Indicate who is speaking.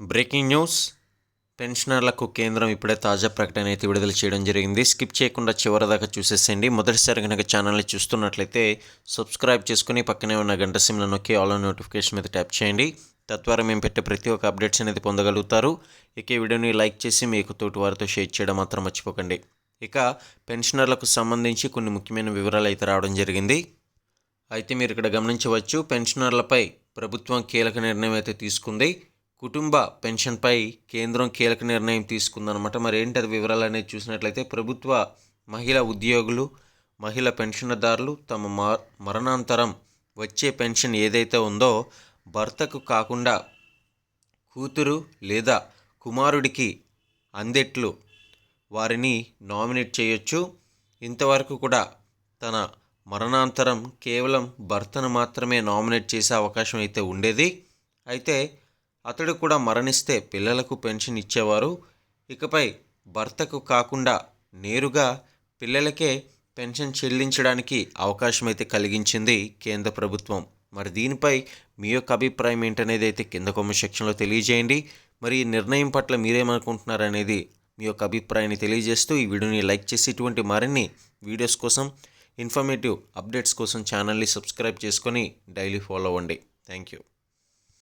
Speaker 1: Breaking news. పెన్షనర్లకు కేంద్రం ఇప్పుడే తాజా ప్రకటన అయితే విడుదల చేయడం జరిగింది. స్కిప్ చేయకుండా చివరి దాకా చూసేసేయండి. మొదటిసారి కనుక ఛానల్ని చూస్తున్నట్లయితే సబ్స్క్రైబ్ చేసుకుని పక్కనే ఉన్న గంట సిమ్లో నొక్కి ఆల్ నోటిఫికేషన్ మీద ట్యాప్ చేయండి. తద్వారా మేము పెట్టే ప్రతి ఒక్క అప్డేట్స్ అనేది పొందగలుగుతారు. ఇక ఈ వీడియోని లైక్ చేసి మీకు తోటి వారితో షేర్ చేయడం మాత్రం మర్చిపోకండి. ఇక పెన్షనర్లకు సంబంధించి కొన్ని ముఖ్యమైన వివరాలు అయితే రావడం జరిగింది. అయితే మీరు ఇక్కడ గమనించవచ్చు పెన్షనర్లపై ప్రభుత్వం కీలక నిర్ణయం అయితే తీసుకుంది. కుటుంబ పెన్షన్పై కేంద్రం కీలక నిర్ణయం తీసుకుందనమాట మరి ఏంటి అది వివరాలు అనేది చూసినట్లయితే ప్రభుత్వ మహిళా ఉద్యోగులు మహిళా పెన్షన్దారులు తమ మరణాంతరం వచ్చే పెన్షన్ ఏదైతే ఉందో భర్తకు కాకుండా కూతురు లేదా కుమారుడికి అందేట్లు వారిని నామినేట్ చేయొచ్చు. ఇంతవరకు కూడా తన మరణాంతరం కేవలం భర్తను మాత్రమే నామినేట్ చేసే అవకాశం అయితే ఉండేది. అయితే అతడు కూడా మరణిస్తే పిల్లలకు పెన్షన్ ఇచ్చేవారు. ఇకపై భర్తకు కాకుండా నేరుగా పిల్లలకే పెన్షన్ చెల్లించడానికి అవకాశం అయితే కలిగించింది కేంద్ర ప్రభుత్వం. మరి దీనిపై మీ యొక్క అభిప్రాయం ఏంటనేది అయితే కింద కామెంట్ సెక్షన్లో తెలియజేయండి. మరి ఈ నిర్ణయం పట్ల మీరేమనుకుంటున్నారనేది మీ యొక్క అభిప్రాయాన్ని తెలియజేస్తూ ఈ వీడియోని లైక్ చేసి ఇటువంటి మరిన్ని వీడియోస్ కోసం ఇన్ఫర్మేటివ్ అప్డేట్స్ కోసం ఛానల్ని సబ్స్క్రైబ్ చేసుకొని డైలీ ఫాలో అవ్వండి. Thank you.